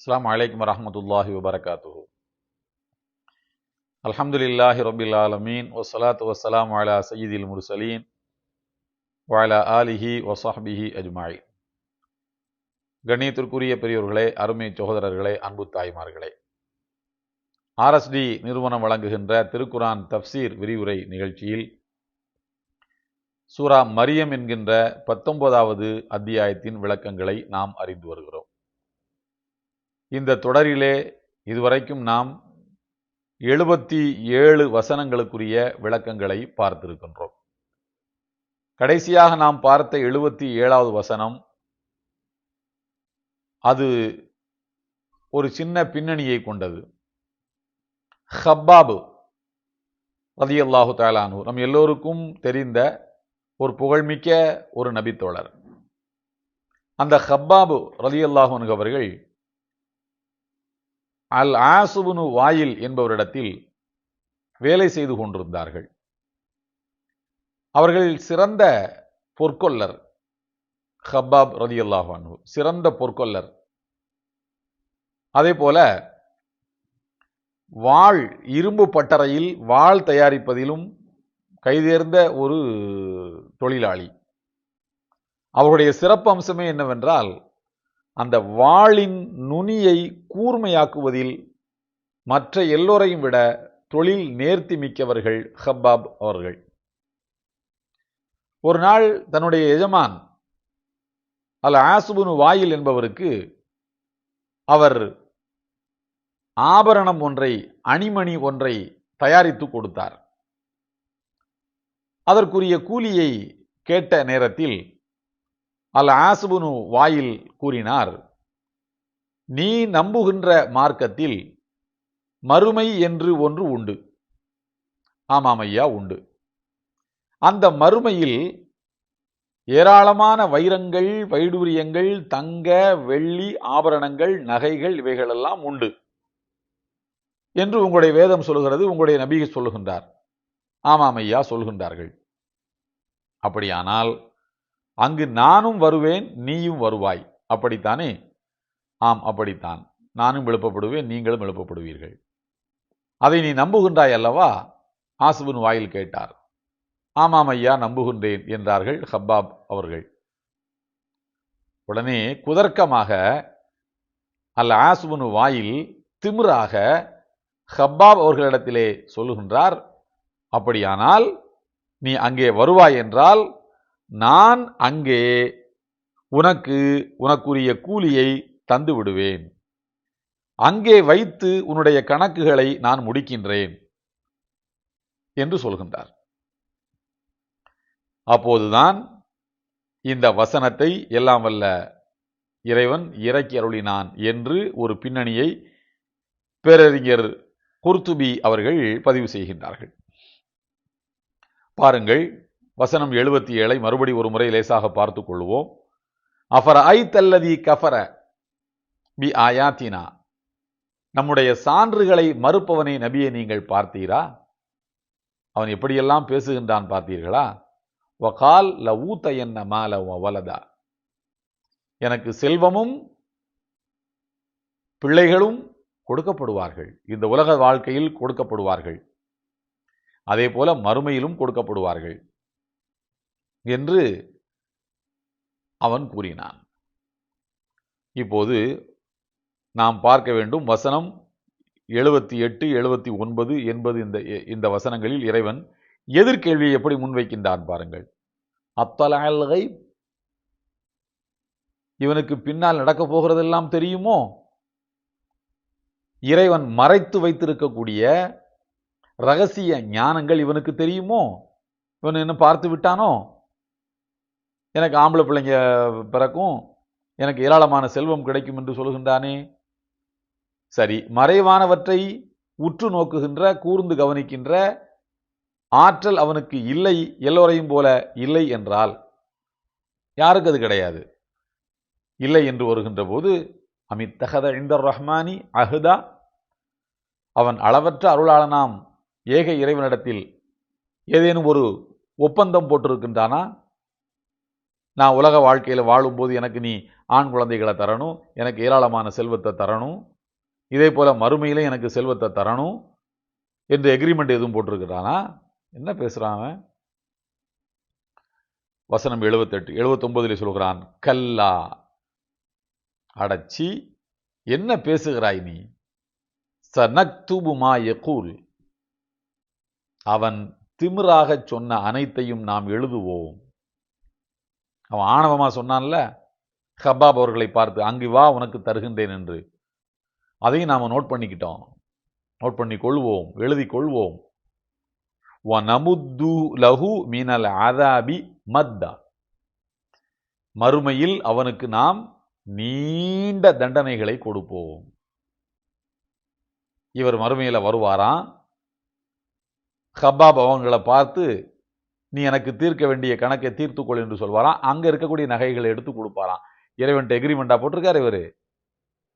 அஸ்லாம் வலைக்கம் வரமத்துல்லாஹி வபரகாத்து அல்ஹம்துலில்லாஹி ரபில் ஆலமீன். வஸ்ஸலாத்து வசலாம் அலா சயீதில் முர்சலீன். வாலா ஆலிஹி வஸஹ்பிஹி அஜ்மாய் கண்ணியத்திற்குரிய பெரியோர்களே அருமை சகோதரர்களே அன்பு தாய்மார்களே. ஆர்எஸ்டி நிறுவனம் வழங்குகின்ற திருக்குரான் தப்சீர் விரிவுரை நிகழ்ச்சியில் சூரா மரியம் என்கின்ற பத்தொன்பதாவது அத்தியாயத்தின் விளக்கங்களை நாம் அறிந்து வருகிறோம். இந்த தொடரிலே இதுவரைக்கும் நாம் எழுபத்தி ஏழு வசனங்களுக்குரிய விளக்கங்களை பார்த்திருக்கின்றோம். கடைசியாக நாம் பார்த்த எழுபத்தி ஏழாவது வசனம் அது ஒரு சின்ன பின்னணியை கொண்டது. ஹப்பாபு ரதியல்லாஹு தாலானு நம் எல்லோருக்கும் தெரிந்த ஒரு புகழ்மிக்க ஒரு நபித்தோழர். அந்த ஹப்பாபு ரதியல்லாஹு அவர்கள் அல் ஆசுபுனு வாயில் என்பவரிடத்தில் வேலை செய்து கொண்டிருந்தார்கள். அவர்கள் சிறந்த பொற்கொல்லர் ஹப்பாப் ரதி அல்லாஹானு சிறந்த பொற்கொல்லர். அதே போல வாழ் இரும்பு பட்டறையில் வாழ் தயாரிப்பதிலும் கைதேர்ந்த ஒரு தொழிலாளி. அவருடைய சிறப்பு அம்சமே என்னவென்றால் அந்த வாளின் நுனியை கூர்மையாக்குவதில் மற்ற எல்லோரையும் விட தொழில் நேர்த்தி மிக்கவர்கள் ஹப்பாப் அவர்கள். ஒரு நாள் தன்னுடைய எஜமான் அல் ஆசுபுனு வாயில் என்பவருக்கு அவர் ஆபரணம் ஒன்றை அணிமணி ஒன்றை தயாரித்து கொடுத்தார். அதற்குரிய கூலியை கேட்ட நேரத்தில் அல் ஆசுபுனு வாயில் கூறினார் நீ நம்புகின்ற மார்க்கத்தில் மறுமை என்று ஒன்று உண்டு. ஆமாம் ஐயா உண்டு. அந்த மறுமையில் ஏராளமான வைரங்கள் வைடூரியங்கள் தங்க வெள்ளி ஆபரணங்கள் நகைகள் இவைகளெல்லாம் உண்டு என்று உங்களுடைய வேதம் சொல்லுகிறது உங்களுடைய நபிகை சொல்லுகின்றார். ஆமாம் ஐயா சொல்கின்றார்கள் அப்படியானால் அங்கு நானும் வருவேன் நீயும் வருவாய். அப்படித்தானே? ஆம் அப்படித்தான். நானும் எழுப்பப்படுவேன் நீங்களும் எழுப்பப்படுவீர்கள். அதை நீ நம்புகின்றாய் அல்லவா? ஆசுவின் வாயில் கேட்டார். ஆமாம் ஐயா நம்புகின்றேன் என்றார்கள் ஹப்பாப் அவர்கள். உடனே குதர்க்கமாக அல்ல ஆசுபின் வாயில் திமிராக ஹப்பாப் அவர்களிடத்திலே சொல்லுகின்றார் அப்படியானால் நீ அங்கே வருவாய் என்றால் நான் அங்கே உனக்கு உனக்குரிய கூலியை தந்து விடுவேன். அங்கே வைத்து உன்னுடைய கணக்குகளை நான் முடிக்கின்றேன் என்று சொல்கின்றார். அப்போதுதான் இந்த வசனத்தை எல்லாம் வல்ல இறைவன் இறக்கி அருளினான் என்று ஒரு பின்னணியை பேரறிஞர் குர்துபி அவர்கள் பதிவு செய்கின்றார்கள். பாருங்கள் வசனம் எழுபத்தி ஏழை மறுபடி ஒரு முறை லேசாக பார்த்து கொள்வோம். அஃபர ஐ தல்லதி கஃபர பி ஆயாத்தினா. நம்முடைய சான்றுகளை மறுப்பவனை நபியை நீங்கள் பார்த்தீரா? அவன் எப்படியெல்லாம் பேசுகின்றான் பார்த்தீர்களா? வகால் ல ஊத்த என்ன மால வலதா. எனக்கு செல்வமும் பிள்ளைகளும் கொடுக்கப்படுவார்கள். இந்த உலக வாழ்க்கையில் கொடுக்கப்படுவார்கள். அதே போல மறுமையிலும் கொடுக்கப்படுவார்கள். என்று அவன் கூறினான். இப்போது நாம் பார்க்க வேண்டும் வசனம் எழுபத்தி எட்டு எழுபத்தி ஒன்பது என்பது இந்த இந்த வசனங்களில் இறைவன் எதிர்கேள்வியை எப்படி முன்வைக்கின்றான் பாருங்கள். அத்தலகை இவனுக்கு பின்னால் நடக்கப் போகிறதெல்லாம் தெரியுமோ? இறைவன் மறைத்து வைத்திருக்கக்கூடிய ரகசிய ஞானங்கள் இவனுக்கு தெரியுமோ? இவன் என்ன பார்த்து விட்டானோ? எனக்கு ஆம்பளை பிள்ளைங்க பிறக்கும் எனக்கு ஏராளமான செல்வம் கிடைக்கும் என்று சொல்லுகின்றானே. சரி மறைவானவற்றை உற்று நோக்குகின்ற கூர்ந்து கவனிக்கின்ற ஆற்றல் அவனுக்கு இல்லை எல்லோரையும் போல இல்லை என்றால் யாருக்கு அது கிடையாது? இல்லை என்று வருகின்ற போது அமித்தகத இந்தர் ரஹ்மானி அஹுதா. அவன் அளவற்ற அருளாளனாம் ஏக இறைவனிடத்தில் ஏதேனும் ஒரு ஒப்பந்தம் போட்டிருக்கின்றானா? நான் உலக வாழ்க்கையில் வாழும்போது எனக்கு நீ ஆண் குழந்தைகளை தரணும் எனக்கு ஏராளமான செல்வத்தை தரணும் இதே போல் மறுமையிலே எனக்கு செல்வத்தை தரணும் என்று எக்ரிமெண்ட் எதுவும் போட்டிருக்கிறானா? என்ன பேசுகிறான் அவன்? வசனம் எழுபத்தெட்டு எழுபத்தொன்பதுல சொல்கிறான் கல்லா அடச்சி என்ன பேசுகிறாய் நீ? சனக்துபுமா எகூல் அவன் திமிராக சொன்ன அனைத்தையும் நாம் எழுதுவோம். அவன் ஆணவமா சொன்னான்ல ஹப்பாப் அவர்களை பார்த்து அங்கு வா உனக்கு தருகின்றேன் என்று. அதையும் நாம் நோட் பண்ணிக்கிட்டோம். நோட் பண்ணி கொள்வோம் எழுதி கொள்வோம். நமுத்து லஹு மீனல் அதாபி மத்தா. மறுமையில் அவனுக்கு நாம் நீண்ட தண்டனைகளை கொடுப்போம். இவர் மறுமையில் வருவாராம். ஹப்பாப் அவங்களை பார்த்து நீ எனக்கு தீர்க்க வேண்டிய கணக்கை தீர்த்துக்கொள் என்று சொல்வாராம். அங்கே இருக்கக்கூடிய நகைகளை எடுத்து கொடுப்பாராம். இறைவன்ட்டு எக்ரிமெண்ட்டாக போட்டிருக்காரு இவர்.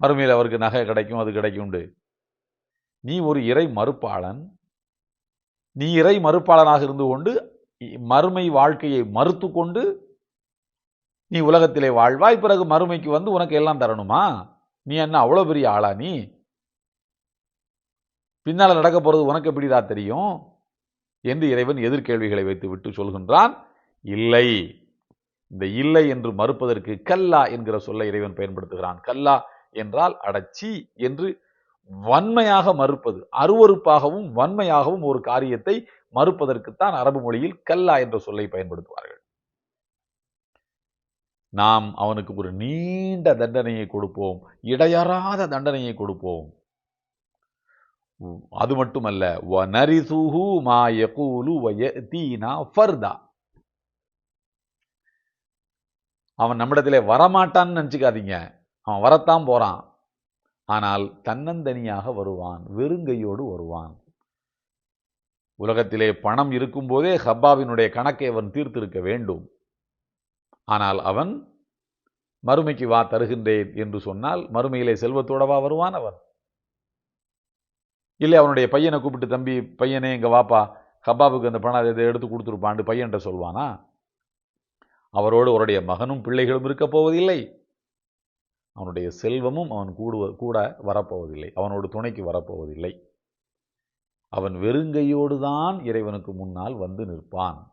மறுமையில் அவருக்கு நகை கிடைக்கும் அது கிடைக்கும்ண்டு. நீ ஒரு இறை மறுப்பாளன். நீ இறை மறுப்பாளனாக இருந்து கொண்டு மறுமை வாழ்க்கையை மறுத்து கொண்டு நீ உலகத்திலே வாழ்வாய் பிறகு மறுமைக்கு வந்து உனக்கு எல்லாம் தரணுமா? நீ என்ன அவ்வளோ பெரிய ஆளா நீ? பின்னால் நடக்க போகிறது உனக்கு எப்படிடா தெரியும்? என்று இறைவன் எதிர்கேள்விகளை வைத்து விட்டு சொல்கின்றான் இல்லை. இந்த இல்லை என்று மறுப்பதற்கு கல்லா என்கிற சொல்லை இறைவன் பயன்படுத்துகிறான். கல்லா என்றால் அடச்சி என்று வன்மையாக மறுப்பது அருவருப்பாகவும் வன்மையாகவும் ஒரு காரியத்தை மறுப்பதற்குத்தான் அரபு மொழியில் கல்லா என்ற சொல்லை பயன்படுத்துவார்கள். நாம் அவனுக்கு ஒரு நீண்ட தண்டனையை கொடுப்போம் இடையறாத தண்டனையை கொடுப்போம். அது மட்டுமல்ல வனரிசுஹு மா யகூலு ஃபர்தா. அவன் நம்மிடத்திலே வரமாட்டான்னு நினச்சிக்காதீங்க. அவன் வரத்தான் போறான். ஆனால் தன்னந்தனியாக வருவான் வெறுங்கையோடு வருவான். உலகத்திலே பணம் இருக்கும்போதே ஹப்பாவினுடைய கணக்கை அவன் தீர்த்திருக்க வேண்டும். ஆனால் அவன் மறுமைக்கு வா தருகின்றேன் என்று சொன்னால் மறுமையிலே செல்வத்தோடவா வருவான் அவன்? இல்லை அவனுடைய பையனை கூப்பிட்டு தம்பி பையனே எங்கள் வாப்பா. ஹப்பாபுக்கு அந்த பணம் இதை எடுத்து கொடுத்துருப்பான்னு பையன்கிட்ட சொல்வானா? அவரோடு அவருடைய மகனும் பிள்ளைகளும் இருக்கப் போவதில்லை. அவனுடைய செல்வமும் அவன் கூடுவ கூட வரப்போவதில்லை. அவனோடு துணைக்கு வரப்போவதில்லை. அவன் வெறுங்கையோடு தான் இறைவனுக்கு முன்னால் வந்து நிற்பான்.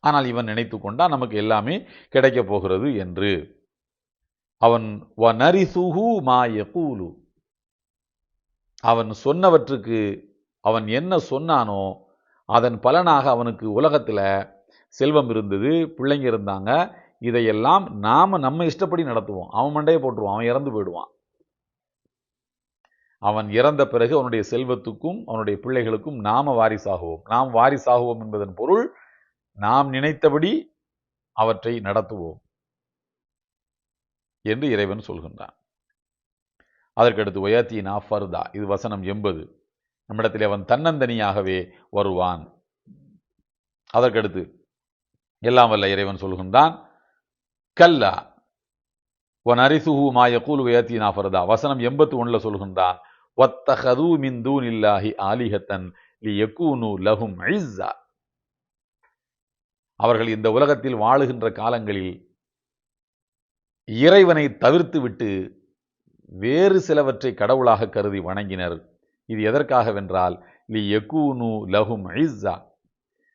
ஆனால் இவன் நினைத்து கொண்டா நமக்கு எல்லாமே கிடைக்கப் போகிறது என்று. அவன் வனரிசுஹு மா யகூலு. அவன் சொன்னவற்றுக்கு அவன் என்ன சொன்னானோ அதன் பலனாக அவனுக்கு உலகத்தில் செல்வம் இருந்தது பிள்ளைங்க இருந்தாங்க. இதையெல்லாம் நாம நம்ம இஷ்டப்படி நடத்துவோம். அவன் மண்டையை போட்டுருவான் அவன் இறந்து போயிடுவான். அவன் இறந்த பிறகு அவனுடைய செல்வத்துக்கும் அவனுடைய பிள்ளைகளுக்கும் நாம வாரிசாகுவோம். நாம் வாரிசாகுவோம் என்பதன் பொருள் நாம் நினைத்தபடி அவற்றை நடத்துவோம் என்று இறைவன் சொல்கின்றான். அதற்கடுத்து ஒயத்தீனா ஃபர்தா இது வசனம் எண்பது. நம்மிடத்தில் அவன் தன்னந்தனியாகவே வருவான். அதற்கடுத்து எல்லாம் வல்ல இறைவன் சொல்கின்றான் கல்லா ஒன் அரிசுஹு மாயக்கூல் யகூல் ஃபர்தா வசனம் எண்பத்தி ஒண்ணுல சொல்கின்றான் வத்தஹது மின் தூனில்லாஹி ஆலிஹத்தன் லி யகூனு லஹும் ஐஸா அவர்கள் இந்த உலகத்தில் வாழுகின்ற காலங்களில் இறைவனை தவிர்த்து விட்டு வேறு சிலவற்றை கடவுளாக கருதி வணங்கினர். இது எதற்காகவென்றால் லி யகூனு லஹும் ஐஸா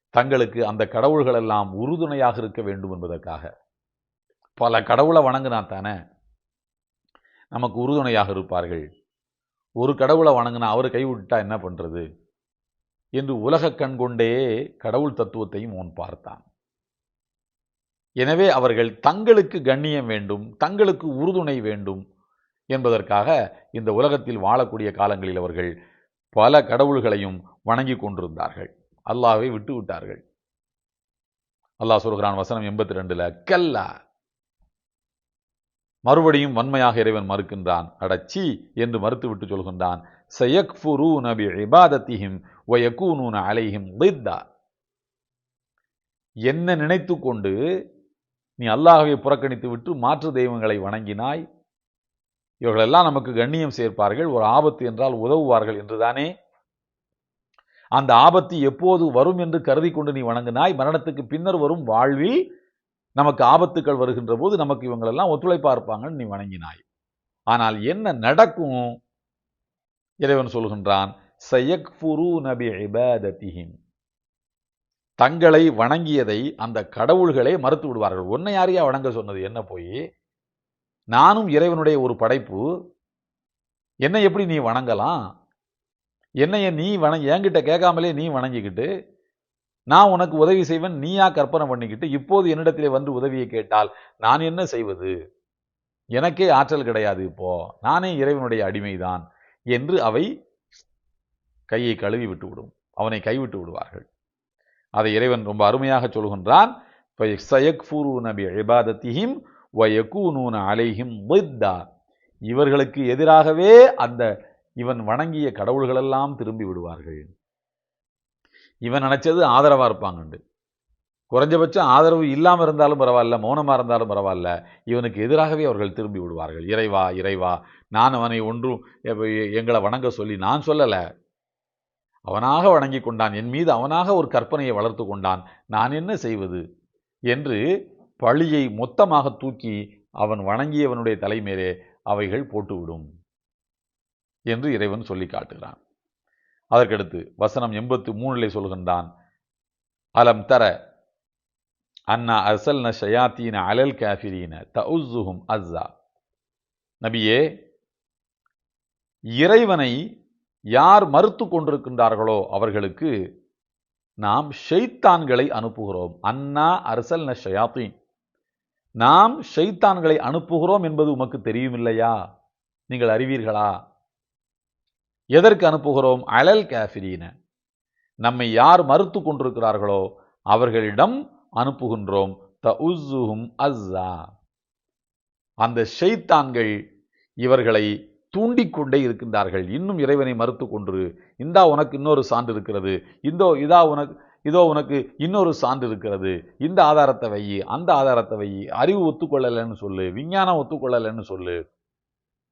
தங்களுக்கு அந்த கடவுள்கள் எல்லாம் உறுதுணையாக இருக்க வேண்டும் என்பதற்காக. பல கடவுளை வணங்கினா தானே நமக்கு உறுதுணையாக இருப்பார்கள். ஒரு கடவுளை வணங்கினா அவர் கைவிட்டா என்ன பண்றது? என்று உலக கண் கொண்டே கடவுள் தத்துவத்தையும் அவன் பார்த்தான். எனவே அவர்கள் தங்களுக்கு கண்ணியம் வேண்டும் தங்களுக்கு உறுதுணை வேண்டும் என்பதற்காக இந்த உலகத்தில் வாழக்கூடிய காலங்களில் அவர்கள் பல கடவுள்களையும் வணங்கி கொண்டிருந்தார்கள். அல்லாவை விட்டு விட்டார்கள். அல்லாஹ் சொல்கிறான் வசனம் எண்பத்தி ரெண்டுல கல்லா. மறுபடியும் வன்மையாக இறைவன் மறுக்கின்றான். அடச்சி என்று மறுத்துவிட்டு சொல்கின்றான். சயக்ஃபுரு நபி இபாதத்திஹிம் வயகூனூன அலைஹிம் ضித்தா என்ன நினைத்து கொண்டு நீ அல்லாஹ்வை புறக்கணித்து விட்டு மாற்று தெய்வங்களை வணங்கினாய்? இவர்களெல்லாம் நமக்கு கண்ணியம் சேர்ப்பார்கள் ஒரு ஆபத்து என்றால் உதவுவார்கள் என்றுதானே? அந்த ஆபத்து எப்போது வரும் என்று கருதி கொண்டு நீ வணங்கினாய் மரணத்துக்கு பின்னர் வரும் வாழ்வில் நமக்கு ஆபத்துக்கள் வருகின்ற போது நமக்கு இவங்களெல்லாம் ஒத்துழைப்பாக இருப்பாங்கன்னு நீ வணங்கினாய். ஆனால் என்ன நடக்கும்? இறைவன் சொல்கின்றான் சயக்ஃபுரு நபி இபாதத்திஹிம் தங்களை வணங்கியதை அந்த கடவுள்களே மறுத்து விடுவார்கள். உன்னை யாரையா வணங்க சொன்னது? என்ன போய்? நானும் இறைவனுடைய ஒரு படைப்பு. என்னை எப்படி நீ வணங்கலாம்? என்னைய நீ வணங்கி என்கிட்ட கேட்காமலே நீ வணங்கிக்கிட்டு நான் உனக்கு உதவி செய்வேன் நீயா கற்பனை பண்ணிக்கிட்டு இப்போது என்னிடத்திலே வந்து உதவியை கேட்டால் நான் என்ன செய்வது? எனக்கே ஆற்றல் கிடையாது இப்போ. நானே இறைவனுடைய அடிமைதான் என்று அவை கையை கழுவி விட்டு விடும் அவனை கைவிட்டு விடுவார்கள். அதை இறைவன் ரொம்ப அருமையாக சொல்கின்றான். நபி இபாதத்திஹிம் வயக்கூனூன அலைஹிம் வித்தா இவர்களுக்கு எதிராகவே அந்த இவன் வணங்கிய கடவுள்களெல்லாம் திரும்பி விடுவார்கள். இவன் நினச்சது ஆதரவாக இருப்பாங்கண்டு. குறைஞ்சபட்சம் ஆதரவு இல்லாமல் இருந்தாலும் பரவாயில்ல மௌனமாக இருந்தாலும் பரவாயில்ல இவனுக்கு எதிராகவே அவர்கள் திரும்பி விடுவார்கள். இறைவா இறைவா நான் அவனை ஒன்றும் எங்களை வணங்க சொல்லி நான் சொல்லலை. அவனாக வணங்கி கொண்டான் என் மீது அவனாக ஒரு கற்பனையை வளர்த்து கொண்டான் நான் என்ன செய்வது? என்று பழியை மொத்தமாக தூக்கி அவன் வணங்கியவனுடைய தலைமேலே அவைகள் போட்டுவிடும் என்று இறைவன் சொல்லி காட்டுகிறான். அதற்கடுத்து வசனம் எண்பத்து மூணிலே சொல்கின்றான் அலம் தர அண்ணா அர்சல்ன ஷயாத்தீன அலல் காஃபிரீன தஉஸ்ஸுஹும் அஸ்ஸா. நபியே இறைவனை யார் மறுத்து கொண்டிருக்கின்றார்களோ அவர்களுக்கு நாம் ஷெய்தான்களை அனுப்புகிறோம். அண்ணா அரசல் ந ஷயாத்தீன். நாம் ஷைத்தான்களை அனுப்புகிறோம் என்பது உமக்கு தெரியுமில்லையா? நீங்கள் அறிவீர்களா? எதற்கு அனுப்புகிறோம்? அலல் கேஃபிரீன. நம்மை யார் மறுத்து கொண்டிருக்கிறார்களோ அவர்களிடம் அனுப்புகின்றோம். த உஸ்ஸுஹும் அஸ்ஸா. அந்த ஷைத்தான்கள் இவர்களை தூண்டிக்கொண்டே இருக்கின்றார்கள். இன்னும் இறைவனை மறுத்து கொண்டு இந்தா உனக்கு இன்னொரு சான்று இருக்கிறது. இந்தோ இதா உனக்கு இதோ உனக்கு இன்னொரு சான்று இருக்கிறது. இந்த ஆதாரத்தை வை அந்த ஆதாரத்தை வை அறிவு ஒத்துக்கொள்ளலைன்னு சொல்லு விஞ்ஞானம் ஒத்துக்கொள்ளலைன்னு சொல்லு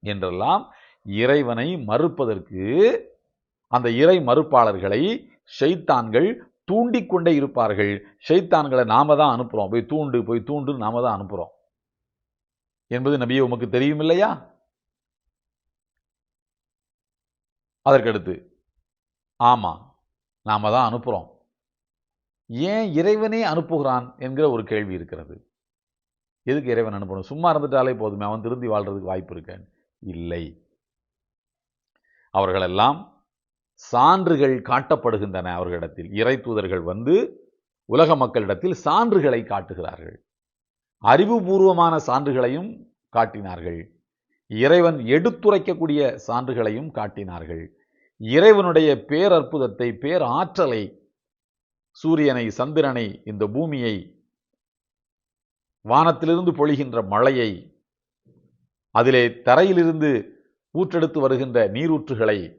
என்றெல்லாம் இறைவனை மறுப்பதற்கு அந்த இறை மறுப்பாளர்களை ஷைத்தான்கள் தூண்டிக்கொண்டே இருப்பார்கள். ஷைத்தான்களை நாம தான் அனுப்புறோம். போய் தூண்டு போய் தூண்டு நாம தான் அனுப்புறோம். என்பது நபியை உமக்கு தெரியும் இல்லையா? அதற்கடுத்து ஆமா நாம தான் அனுப்புறோம். ஏன் இறைவனே அனுப்புகிறான் என்கிற ஒரு கேள்வி இருக்கிறது. எதுக்கு இறைவன் அனுப்பணும்? சும்மா இருந்துட்டாலே போதுமே அவன் திருந்தி வாழ்றதுக்கு வாய்ப்பு இருக்கேன் இல்லை. அவர்களெல்லாம் சான்றுகள் காட்டப்படுகின்றன அவர்களிடத்தில். இறை தூதர்கள் வந்து உலக மக்களிடத்தில் சான்றுகளை காட்டுகிறார்கள். அறிவுபூர்வமான சான்றுகளையும் காட்டினார்கள். இறைவன் எடுத்துரைக்கக்கூடிய சான்றுகளையும் காட்டினார்கள். இறைவனுடைய பேரற்புதத்தை பேராற்றலை சூரியனை சந்திரனை இந்த பூமியை வானத்திலிருந்து பொழிகின்ற மழையை அதிலே தரையிலிருந்து ஊற்றெடுத்து வருகின்ற நீரூற்றுகளை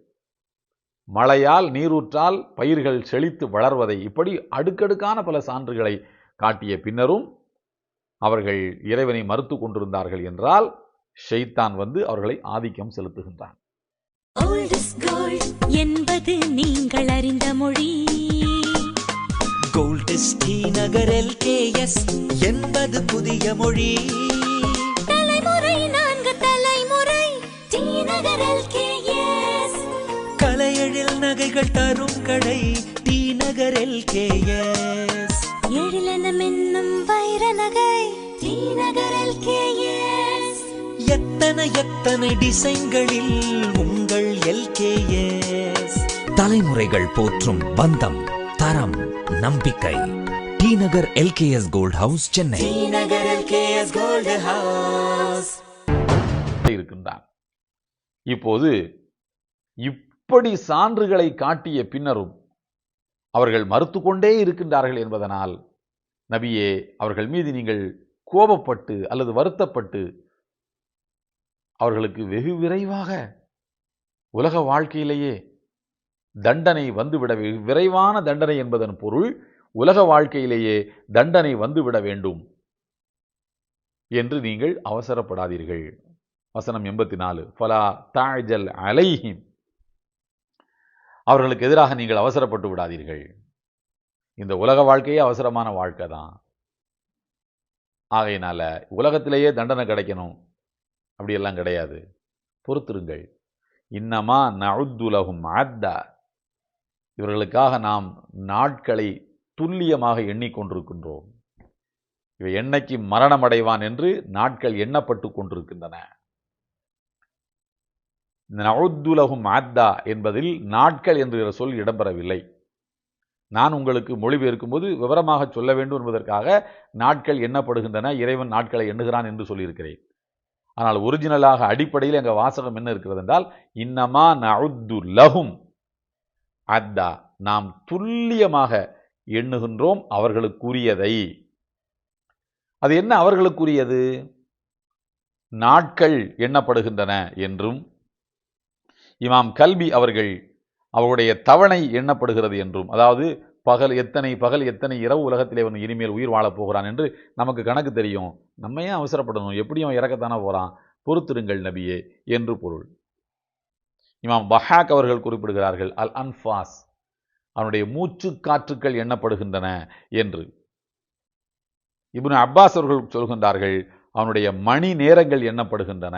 மழையால் நீரூற்றால் பயிர்கள் செழித்து வளர்வதை இப்படி அடுக்கடுக்கான பல சான்றுகளை காட்டிய பின்னரும் அவர்கள் இறைவனை மறுத்து கொண்டிருந்தார்கள் என்றால் ஷெய்தான் வந்து அவர்களை ஆதிக்கம் செலுத்துகின்றான். என்பது நீங்கள் அறிந்த மொழி. கோல்டஸ் டி நகர் எல்கேஎஸ் என்பது புதிய மொழி தலைமுறை நான்கு தலைமுறை டி நகர் LKS. கலையெழில் நகைகள் தரும் கடை டி நகர் எல்கேஎஸ் எழிலென மின்னும் வைர நகை டி நகர் LKS. எத்தனை எத்தனை டிசைன்களில் உங்கள் எல்கேஎஸ் தலைமுறைகள் போற்றும் பந்தம் தரம் நம்பிக்கை. T Nagar LKS gold house Chennai. T Nagar LKS gold house. இருக்கின்றான். இப்போது இப்படி சான்றுகளை காட்டிய பின்னரும் அவர்கள் மறுத்து கொண்டே இருக்கின்றார்கள் என்பதனால் நபியே அவர்கள் மீது நீங்கள் கோபப்பட்டு அல்லது வருத்தப்பட்டு அவர்களுக்கு வெகு விரைவாக உலக வாழ்க்கையிலேயே தண்டனை வந்துவிட விரைவான தண்டனை என்பதன் பொருள் உலக வாழ்க்கையிலேயே தண்டனை வந்துவிட வேண்டும் என்று நீங்கள் அவசரப்படாதீர்கள். வசனம் எண்பத்தி நாலு ஃபலா தாஜல் அலைஹிம். அவர்களுக்கு எதிராக நீங்கள் அவசரப்பட்டு விடாதீர்கள். இந்த உலக வாழ்க்கையே அவசரமான வாழ்க்கை தான். ஆகையினால உலகத்திலேயே தண்டனை கிடைக்கணும். அப்படியெல்லாம் கிடையாது. பொறுத்திருங்கள். இன்னமா நவுத்துலகும் அத்தா. இவர்களுக்காக நாம் நாட்களை துல்லியமாக எண்ணிக்கொண்டிருக்கின்றோம் இவை என்னைக்கு மரணம் அடைவான் என்று நாட்கள் எண்ணப்பட்டு கொண்டிருக்கின்றன. இந்த நவுத்துலகும் ஆத்தா என்பதில் நாட்கள் என்கிற சொல் இடம்பெறவில்லை. நான் உங்களுக்கு மொழிபெயர்க்கும் போது விவரமாக சொல்ல வேண்டும் என்பதற்காக நாட்கள் எண்ணப்படுகின்றன இறைவன் நாட்களை எண்ணுகிறான் என்று சொல்லியிருக்கிறேன். ஆனால் ஒரிஜினலாக அடிப்படையில் எங்கள் வாசகம் என்ன இருக்கிறது என்றால் இன்னமா நவுத்து லகும் அத்தா நாம் துல்லியமாக எண்ணுகின்றோம் அவர்களுக்குரியதை. அது என்ன அவர்களுக்குரியது? நாட்கள் எண்ணப்படுகின்றன என்றும் இமாம் கல்வி அவர்கள் அவருடைய தவணை எண்ணப்படுகிறது என்றும் அதாவது பகல் எத்தனை பகல் எத்தனை இரவு உலகத்திலே அவன் இனிமேல் உயிர் வாழப் போகிறான் என்று நமக்கு கணக்கு தெரியும். நம்ம ஏன் அவசரப்படணும்? எப்படியும் இறக்கத்தானே போகிறான் பொறுத்திருங்கள் நபியே என்று பொருள். இமாம் பஹாக் அவர்கள் குறிப்பிடுகிறார்கள் அல் அன்ஃபாஸ் அவனுடைய மூச்சு காற்றுக்கள் எண்ணப்படுகின்றன என்று. இப்னு அப்பாஸ் அவர்கள் சொல்கின்றார்கள் அவனுடைய மணி நேரங்கள் எண்ணப்படுகின்றன.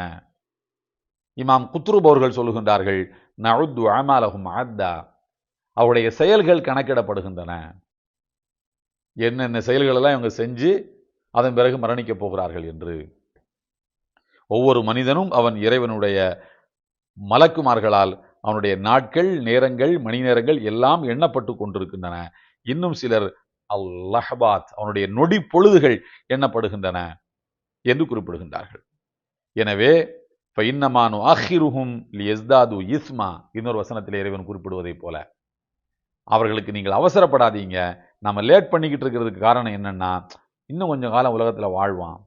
இமாம் குத்ருப் அவர்கள் சொல்லுகின்றார்கள் நழுத்து அமாலகும் அத்தா அவருடைய செயல்கள் கணக்கிடப்படுகின்றன. என்னென்ன செயல்கள் எல்லாம் இவங்க செஞ்சு அதன் பிறகு மரணிக்கப் போகிறார்கள் என்று. ஒவ்வொரு மனிதனும் அவன் இறைவனுடைய மலக்குமார்களால் அவனுடைய நாட்கள் நேரங்கள் மணி நேரங்கள் எல்லாம் எண்ணப்பட்டு கொண்டிருக்கின்றன. இன்னும் சிலர் அல்-லஹபாத் அவனுடைய நொடி பொழுதுகள் எண்ணப்படுகின்றன என்று குறிப்பிடுகின்றார்கள். எனவே ஃபைன்னமானு அஹிருஹும் லியஸ்தாது இஸ்மா இன்னொரு வசனத்தில் இறைவன் குறிப்பிடுவதைப் போல. அவர்களுக்கு நீங்கள் அவசரப்படாதீங்க. நம்ம லேட் பண்ணிக்கிட்டு இருக்கிறதுக்கு காரணம் என்னன்னா இன்னும் கொஞ்சம் காலம் உலகத்தில் வாழ்வான்.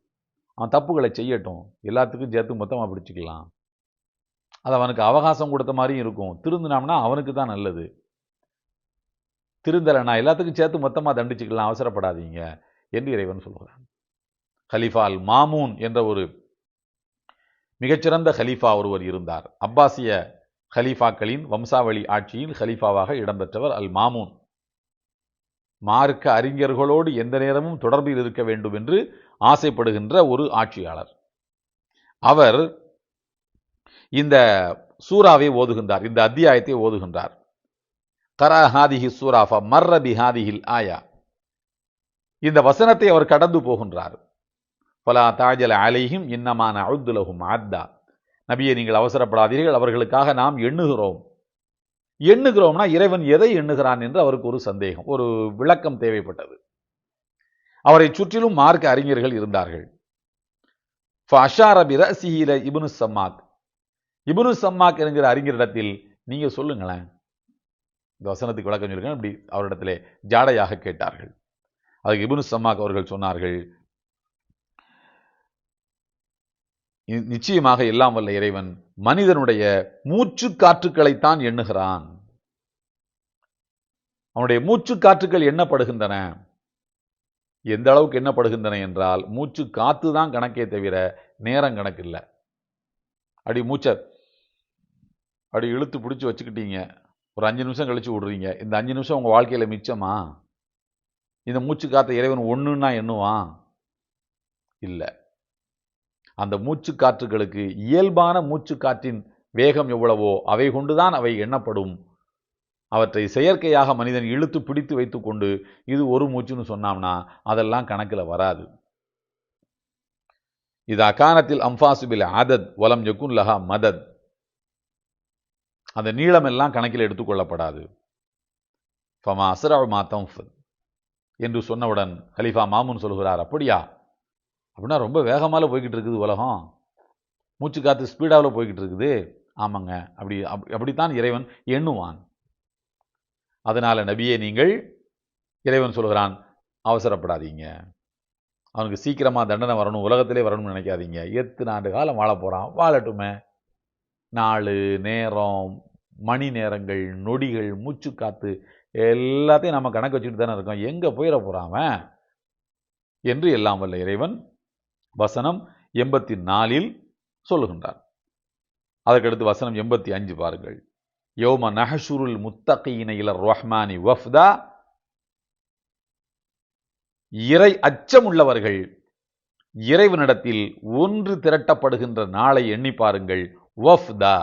அவன் தப்புகளை செய்யட்டும். எல்லாத்துக்கும் சேர்த்து மொத்தமாக பிடிச்சிக்கலாம். அது அவனுக்கு அவகாசம் கொடுத்த மாதிரியும் இருக்கும். திருந்தினாம்னா அவனுக்கு தான் நல்லது. திருந்தலைனா எல்லாத்துக்கும் சேர்த்து மொத்தமாக தண்டிச்சுக்கலாம் அவசரப்படாதீங்க என்று இறைவன் சொல்கிறான் ஹலீஃபால் அல் மாமூன் என்ற ஒரு மிகச்சிறந்த ஹலீஃபா ஒருவர் இருந்தார். அப்பாசிய ஹலீஃபாக்களின் வம்சாவளி ஆட்சியில் ஹலீஃபாவாக இடம்பெற்றவர் அல் மாமூன். மார்க்க அறிஞர்களோடு எந்த நேரமும் தொடர்பில் இருக்க வேண்டும் என்று ஆசைப்படுகின்ற ஒரு ஆட்சியாளர். அவர் இந்த சூறாவை ஓதுகின்றார் இந்த அத்தியாயத்தை ஓதுகின்றார். கரா ஹாதிஹி சூராஃபா மர்ரபி ஹாதிஹில் ஆயா. இந்த வசனத்தை அவர் கடந்து போகின்றார். பலா தாஜல அலையும் இன்னமான அழுதுலகும் ஆத்தா நபியை நீங்கள் அவசரப்படாதீர்கள் அவர்களுக்காக நாம் எண்ணுகிறோம். எண்ணுகிறோம்னா இறைவன் எதை எண்ணுகிறான் என்று அவருக்கு ஒரு சந்தேகம் ஒரு விளக்கம் தேவைப்பட்டது. அவரை சுற்றிலும் மார்க்க அறிஞர்கள் இருந்தார்கள். ஃபஷாரபி ரசிஹில இபுனு சம்மாத். இபுனு சம்மாக் என்கிற அறிஞரிடத்தில் நீங்க சொல்லுங்களேன். இந்த வசனத்துக்கு விளக்கம் சொல்லுங்க அப்படி அவரிடத்திலே ஜாடையாக கேட்டார்கள். அதுக்கு இபுனு சம்மாக் அவர்கள் சொன்னார்கள் நிச்சயமாக எல்லாம் வல்ல இறைவன் மனிதனுடைய மூச்சு காற்றுக்களைத்தான் எண்ணுகிறான். அவனுடைய மூச்சு காற்றுக்கள் எண்ணப்படுகின்றன. எந்த அளவுக்கு எண்ணப்படுகின்றன என்றால் மூச்சு காத்து தான் கணக்கே தவிர நேரம் கணக்கு இல்லை அப்படி மூச்சை அப்படி இழுத்து பிடிச்சி வச்சுக்கிட்டீங்க. ஒரு அஞ்சு நிமிஷம் கழிச்சு விடுறீங்க. இந்த அஞ்சு நிமிஷம் உங்கள் வாழ்க்கையில் மிச்சமா? இந்த மூச்சு காத்த இறைவன் ஒன்றுன்னா எண்ணுவான் இல்லை. அந்த மூச்சு காற்றுகளுக்கு இயல்பான மூச்சு காற்றின் வேகம் எவ்வளவோ அவை கொண்டுதான் அவை எண்ணப்படும். அவற்றை செயற்கையாக மனிதன் இழுத்து பிடித்து வைத்துக்கொண்டு இது ஒரு மூச்சுன்னு சொன்னாம்னா அதெல்லாம் கணக்கில் வராது. இது அகானத்தில் அம்பாசுபில் ஆதத் வலம் யகுன் லஹா மதத். அந்த நீளம் எல்லாம் கணக்கில் எடுத்துக்கொள்ளப்படாது. ஃபமா அஸ்ரவு மாத்தம் என்று சொன்னவுடன் ஹலீஃபா மாமுன் சொல்கிறார் அப்படியா? அப்படின்னா ரொம்ப வேகமால போய்கிட்டு இருக்குது உலகம். மூச்சு காற்று ஸ்பீடாவில் போய்கிட்டு இருக்குது. ஆமாங்க. அப்படி அப்- அப்படித்தான் இறைவன் எண்ணுவான். அதனால் நபியே நீங்கள் இறைவன் சொல்கிறான் அவசரப்படாதீங்க. அவனுக்கு சீக்கிரமாக தண்டனை வரணும் உலகத்திலே வரணும்னு நினைக்காதீங்க. எத்தனை ஆண்டு காலம் வாழ போகிறான் வாழட்டுமே. நாள் நேரம் மணி நேரங்கள் நொடிகள் மூச்சு காத்து எல்லாத்தையும் நம்ம கணக்கு வச்சுட்டு தானே இருக்கோம். எங்க போயிட போகிறாம என்று எல்லாம் வல்ல இறைவன் வசனம் எண்பத்தி நாலில் சொல்லுகின்றார். அதற்கடுத்து வசனம் எண்பத்தி அஞ்சு பாருங்கள். யோம நஹஷுருல் முத்தகையின இல ரஹ்மானி வஃப்தா. இறை அச்சம் உள்ளவர்கள் இறைவனிடத்தில் ஒன்று திரட்டப்படுகின்ற நாளை எண்ணி பாருங்கள். வஃப்தா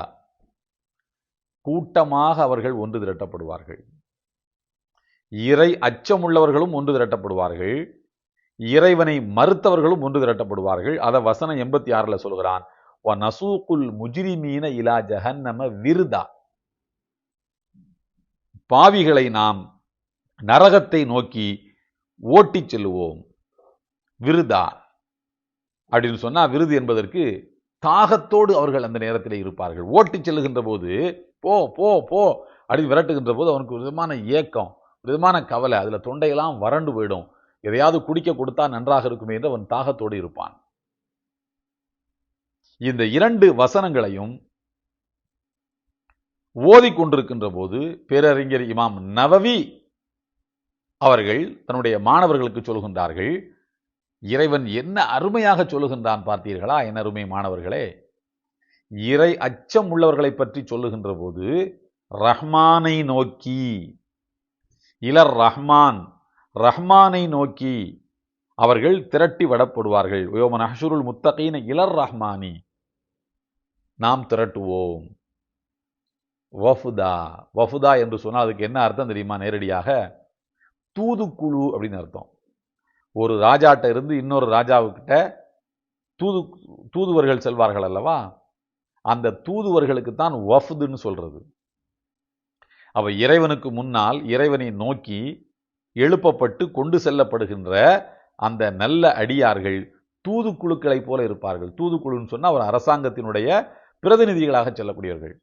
கூட்டமாக அவர்கள் ஒன்று திரட்டப்படுவார்கள். இறை அச்சமுள்ளவர்களும் ஒன்று திரட்டப்படுவார்கள். இறைவனை மறுத்தவர்களும் ஒன்று திரட்டப்படுவார்கள். அதை வசனம் எண்பத்தி ஆறுல சொல்கிறான் "வ நசூக்குல் முஜிரிமீன இலா ஜஹன்னம விருதா. பாவிகளை நாம் நரகத்தை நோக்கி ஓட்டிச் செல்லுவோம். விருதா அப்படின்னு சொன்னா விருது என்பதற்கு தாகத்தோடு அவர்கள் அந்த நேரத்தில் இருப்பார்கள். ஓட்டிச் செல்லுகின்ற போது போ போ போ அப்படி விரட்டுகின்ற போது அவனுக்கு ஒரு விதமான ஏக்கம் ஒரு விதமான கவலை. அதுல தொண்டையெல்லாம் வறண்டு போயிடும். எதையாவது குடிக்க கொடுத்தா நன்றாக இருக்குமே என்று அவன் தாகத்தோடு இருப்பான். இந்த இரண்டு வசனங்களையும் ஓதி கொண்டிருக்கின்ற போது பேரறிஞர் இமாம் நவவி அவர்கள் தன்னுடைய மாணவர்களுக்கு சொல்கின்றார்கள் இறைவன் என்ன அருமையாக சொல்லுகின்றான் பார்த்தீர்களா? என் அருமை மாணவர்களே இறை அச்சம் உள்ளவர்களை பற்றி சொல்லுகின்ற போது ரஹ்மானை நோக்கி இலர் ரஹ்மான் ரஹ்மானை நோக்கி அவர்கள் திரட்டி விடப்படுவார்கள். யோமன் அஹ்ஷுருல் முத்தகீன இலர் ரஹ்மானி நாம் திரட்டுவோம். வஃபுதா வஃபுதா என்று சொன்னால் அதுக்கு என்ன அர்த்தம் தெரியுமா? நேரடியாக தூதுக்குழு அப்படின்னு அர்த்தம். ஒரு ராஜாட்ட இருந்து இன்னொரு ராஜாவுக்கிட்ட தூது தூதுவர்கள் செல்வார்கள் அல்லவா? அந்த தூதுவர்களுக்கு தான் வஃதுன்னு சொல்றது. அவ இறைவனுக்கு முன்னால் இறைவனை நோக்கி எழுப்பப்பட்டு கொண்டு செல்லப்படுகின்ற அந்த நல்ல அடியார்கள் தூதுக்குழுக்களைப் போல இருப்பார்கள். தூதுக்குழுன்னு சொன்னா ஒரு அரசாங்கத்தினுடைய பிரதிநிதிகளாக செல்லக்கூடியவர்கள்.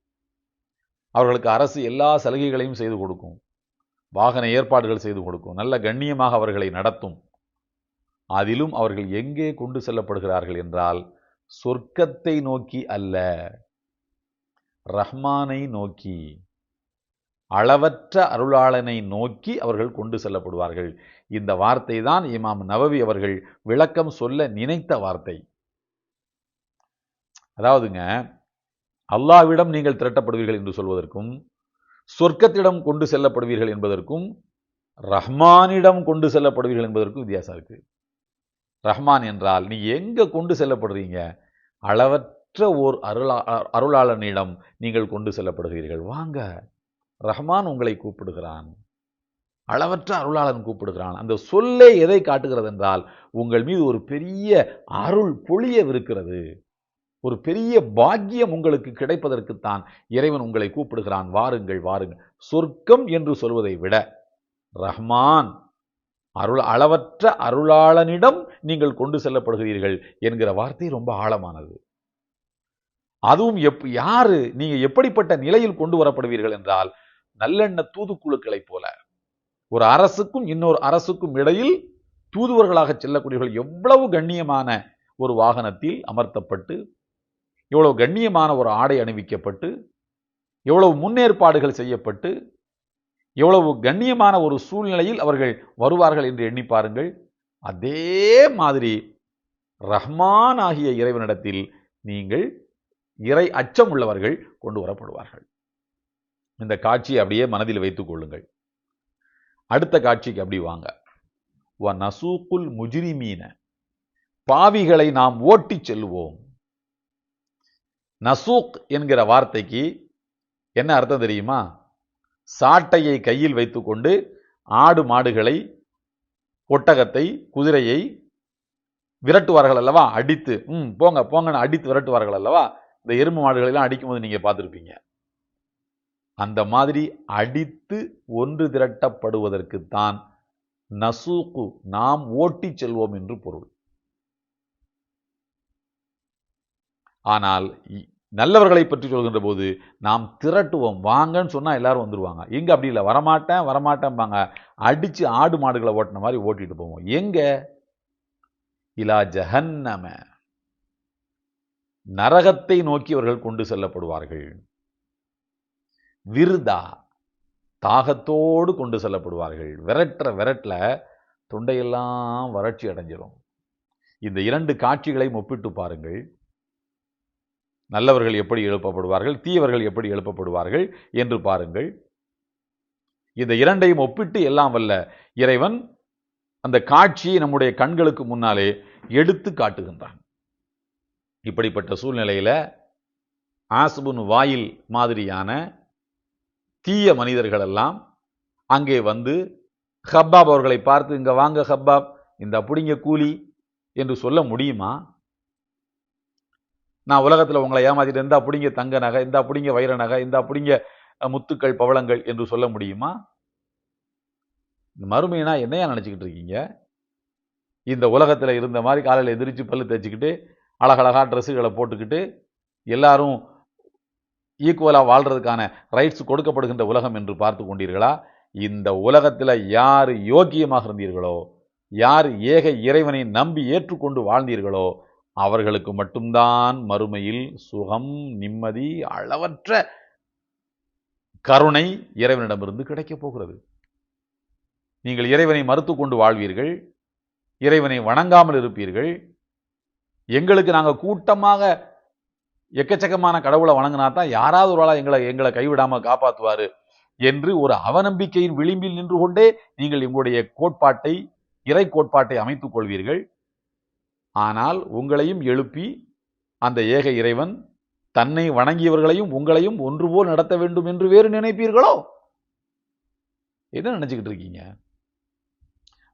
அவர்களுக்கு அரசு எல்லா சலுகைகளையும் செய்து கொடுக்கும். வாகன ஏற்பாடுகள் செய்து கொடுக்கும். நல்ல கண்ணியமாக அவர்களை நடத்தும். அதிலும் அவர்கள் எங்கே கொண்டு செல்லப்படுகிறார்கள் என்றால் சொர்க்கத்தை நோக்கி அல்ல ரஹ்மானை நோக்கி அளவற்ற அருளாளனை நோக்கி அவர்கள் கொண்டு செல்லப்படுவார்கள். இந்த வார்த்தை தான் இமாம் நவவி அவர்கள் விளக்கம் சொல்ல நினைத்த வார்த்தை. அதாவதுங்க அல்லாவிடம் நீங்கள் திரட்டப்படுவீர்கள் என்று சொல்வதற்கும் சொர்க்கத்திடம் கொண்டு செல்லப்படுவீர்கள் என்பதற்கும் ரஹ்மானிடம் கொண்டு செல்லப்படுவீர்கள் என்பதற்கும் வித்தியாசம் இருக்கு. ரஹ்மான் என்றால் நீ எங்கே கொண்டு செல்லப்படுறீங்க? அளவற்ற ஓர் அருளா அருளாளனிடம் நீங்கள் கொண்டு செல்லப்படுகிறீர்கள். வாங்க ரஹ்மான் உங்களை கூப்பிடுகிறான். அளவற்ற அருளாளன் கூப்பிடுகிறான். அந்த சொல்லே எதை காட்டுகிறது என்றால் உங்கள் மீது ஒரு பெரிய அருள் பொழியவிருக்கிறது. ஒரு பெரிய பாக்கியம் உங்களுக்கு கிடைப்பதற்குத்தான் இறைவன் உங்களை கூப்பிடுகிறான். வாருங்கள் வாருங்கள். சொர்க்கம் என்று சொல்வதை விட ரஹ்மான் அருள் அளவற்ற அருளாளனிடம் நீங்கள் கொண்டு செல்லப்படுகிறீர்கள் என்கிற வார்த்தை ரொம்ப ஆழமானது. அதுவும் எப் யாரு நீங்க எப்படிப்பட்ட நிலையில் கொண்டு வரப்படுவீர்கள் என்றால் நல்லெண்ண தூதுக்குழுக்களைப் போல. ஒரு அரசுக்கும் இன்னொரு அரசுக்கும் இடையில் தூதுவர்களாக செல்லக்கூடியவர்கள் எவ்வளவு கண்ணியமான ஒரு வாகனத்தில் அமர்த்தப்பட்டு எவ்வளவு கண்ணியமான ஒரு ஆடை அணிவிக்கப்பட்டு எவ்வளவு முன்னேற்பாடுகள் செய்யப்பட்டு எவ்வளவு கண்ணியமான ஒரு சூழ்நிலையில் அவர்கள் வருவார்கள் என்று எண்ணி பாருங்கள். அதே மாதிரி ரஹ்மான் ஆகிய இறைவனிடத்தில் நீங்கள் இறை அச்சம் உள்ளவர்கள் கொண்டு வரப்படுவார்கள். இந்த காட்சியை அப்படியே மனதில் வைத்துக் கொள்ளுங்கள். அடுத்த காட்சிக்கு அப்படி வாங்க. வ நசூக்குல் முஜிரிமீன. பாவிகளை நாம் ஓட்டிச் செல்வோம். நசூக் என்கிற வார்த்தைக்கு என்ன அர்த்தம் தெரியுமா? சாட்டையை கையில் வைத்துக்கொண்டு ஆடு மாடுகளை ஒட்டகத்தை குதிரையை விரட்டுவார்கள் அல்லவா? அடித்து ம் போங்க போங்கன்னு அடித்து விரட்டுவார்கள் அல்லவா? இந்த எறும்பு மாடுகளை எல்லாம் அடிக்கும்போது நீங்கள் பார்த்துருப்பீங்க. அந்த மாதிரி அடித்து ஒன்று திரட்டப்படுவதற்குத்தான் நசூக்கு நாம் ஓட்டிச் செல்வோம் என்று பொருள். ஆனால் இ- நல்லவர்களை பற்றி சொல்கின்ற போது நாம் திரட்டுவோம். வாங்கன்னு சொன்னா எல்லாரும் வந்துருவாங்க. எங்க அப்படி இல்லை வரமாட்டேன் வரமாட்டேன்பாங்க. அடிச்சு ஆடு மாடுகளை ஓட்டின மாதிரி ஓட்டிட்டு போவோம். எங்க? இலா ஜஹன்னம. நரகத்தை நோக்கி அவர்கள் கொண்டு செல்லப்படுவார்கள். விருதா. தாகத்தோடு கொண்டு செல்லப்படுவார்கள். விரட்டுற விரட்டில் தொண்டையெல்லாம் வறட்சி அடைஞ்சிரும். இந்த இரண்டு காட்சிகளையும் ஒப்பிட்டு பாருங்கள். நல்லவர்கள் எப்படி எழுப்பப்படுவார்கள் தீயவர்கள் எப்படி எழுப்பப்படுவார்கள் என்று பாருங்கள். இந்த இரண்டையும் ஒப்பிட்டு எல்லாம் வல்ல இறைவன் அந்த காட்சியை நம்முடைய கண்களுக்கு முன்னாலே எடுத்து காட்டுகின்றான். இப்படிப்பட்ட சூழ்நிலையில ஆசுபுன் வாயில் மாதிரியான தீய மனிதர்கள் எல்லாம் அங்கே வந்து ஹப்பாப் அவர்களை பார்த்து இங்க வாங்க ஹப்பாப் இந்த அப்படிங்க கூலி என்று சொல்ல முடியுமா? நான் உலகத்தில் உங்களை ஏமாத்திட்டு இந்த அப்படிங்க தங்க நகை இந்த அப்படிங்க வைர நகை இந்த அப்படிங்க முத்துக்கள் பவளங்கள் என்று சொல்ல முடியுமா? மறுமையினா என்னையா நினச்சிக்கிட்டு இருக்கீங்க? இந்த உலகத்தில் இருந்த மாதிரி காலையில் எதிரிச்சு பல்லு தைச்சிக்கிட்டு அழகழகா ட்ரெஸ்ஸுகளை போட்டுக்கிட்டு எல்லாரும் ஈக்குவலாக வாழ்கிறதுக்கான ரைட்ஸ் கொடுக்கப்படுகின்ற உலகம் என்று பார்த்து கொண்டீர்களா? இந்த உலகத்தில் யார் யோக்கியமாக இருந்தீர்களோ யார் ஏக இறைவனை நம்பி ஏற்றுக்கொண்டு வாழ்ந்தீர்களோ அவர்களுக்கு மட்டும்தான் மறுமையில் சுகம் நிம்மதி அளவற்ற கருணை இறைவனிடமிருந்து கிடைக்கப் போகிறது. நீங்கள் இறைவனை மறுத்து கொண்டு வாழ்வீர்கள் இறைவனை வணங்காமல் இருப்பீர்கள். எங்களுக்கு நாங்க கூட்டமாக எக்கச்சக்கமான கடவுளை வணங்கினா தான் யாராவது ஒரு ஆளா எங்களை எங்களை கைவிடாமல் காப்பாற்றுவார் என்று ஒரு அவநம்பிக்கையின் விளிம்பில் நின்று கொண்டே நீங்கள் உங்களுடைய கோட்பாட்டை இறை கோட்பாட்டை அமைத்துக் கொள்வீர்கள். ஆனால் உங்களையும் எழுப்பி அந்த ஏக இறைவன் தன்னை வணங்கியவர்களையும் உங்களையும் ஒன்று போல் நடத்த வேண்டும் என்று வேறு நினைப்பீர்களோ? என்ன நினச்சிக்கிட்டு இருக்கீங்க?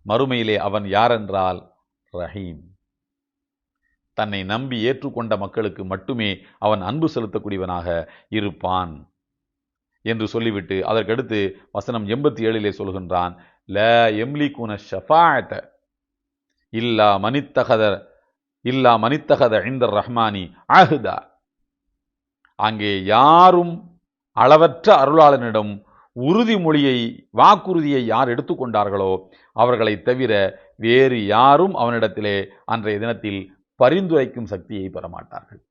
மறுமையிலே அவன் யாரென்றால் ரஹீம். தன்னை நம்பி ஏற்றுக்கொண்ட மக்களுக்கு மட்டுமே அவன் அன்பு செலுத்தக்கூடியவனாக இருப்பான் என்று சொல்லிவிட்டு அதற்கடுத்து வசனம் எண்பத்தி ஏழிலே சொல்கின்றான் ல எம்லி குன ஷஃபாஅத. இல்லா மனித்தகத இல்லா மனித்தகத இந்த ரஹ்மானி அஹுதா. அங்கே யாரும் அளவற்ற அருளாளனிடம் உறுதிமொழியை வாக்குறுதியை யார் எடுத்துக்கொண்டார்களோ அவர்களைத் தவிர வேறு யாரும் அவனிடத்திலே அன்றைய தினத்தில் பரிந்துரைக்கும் சக்தியை பெற மாட்டார்கள்.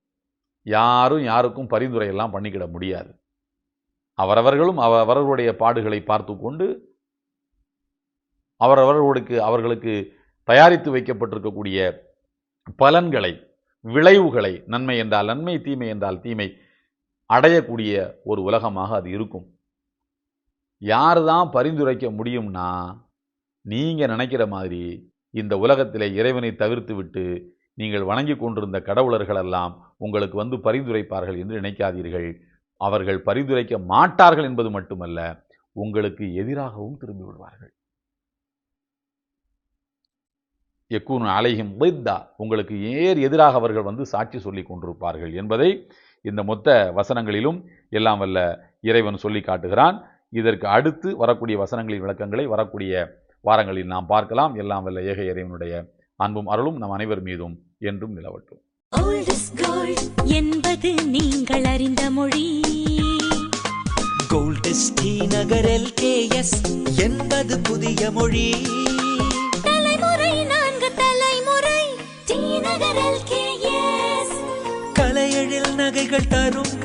யாரும் யாருக்கும் பரிந்துரை எல்லாம் பண்ணிக்கிட முடியாது. அவரவர்களும் அவ- அவரவர்களுடைய பாடுகளை பார்த்து கொண்டு அவரவர்களுக்கு அவர்களுக்கு தயாரித்து வைக்கப்பட்டிருக்கக்கூடிய பலன்களை விளைவுகளை நன்மை என்றால் நன்மை தீமை என்றால் தீமை அடையக்கூடிய ஒரு உலகமாக அது இருக்கும். யார் தான் பரிந்துரைக்க முடியும்னா நீங்கள் நினைக்கிற மாதிரி இந்த உலகத்திலே இறைவனை தவிர்த்து விட்டு நீங்கள் வணங்கி கொண்டிருந்த கடவுளர்கள் எல்லாம் உங்களுக்கு வந்து பரிந்துரைப்பார்கள் என்று நினைக்காதீர்கள். அவர்கள் பரிந்துரைக்க மாட்டார்கள் என்பது மட்டுமல்ல உங்களுக்கு எதிராகவும் திரும்பி விடுவார்கள். எக்கூன் அலைஹிம் லித்தா உங்களுக்கு ஏர் எதிராக அவர்கள் வந்து சாட்சி சொல்லிக் கொண்டிருப்பார்கள் என்பதை இந்த மொத்த வசனங்களிலும் எல்லாம் வல்ல இறைவன் சொல்லி காட்டுகிறான். இதற்கு அடுத்து வரக்கூடிய வசனங்களின் விளக்கங்களை வரக்கூடிய வாரங்களில் நாம் பார்க்கலாம். எல்லாம் வல்ல ஏக இறைவனுடைய அன்பும் அருளும் நம் அனைவர் மீதும் என்றும் நிலவட்டும். Old is gold என்பது நீங்கள் அறிந்த மொழி. கோல்டஸ் டி நகர் எல்கேஎஸ் என்பது புதிய மொழி.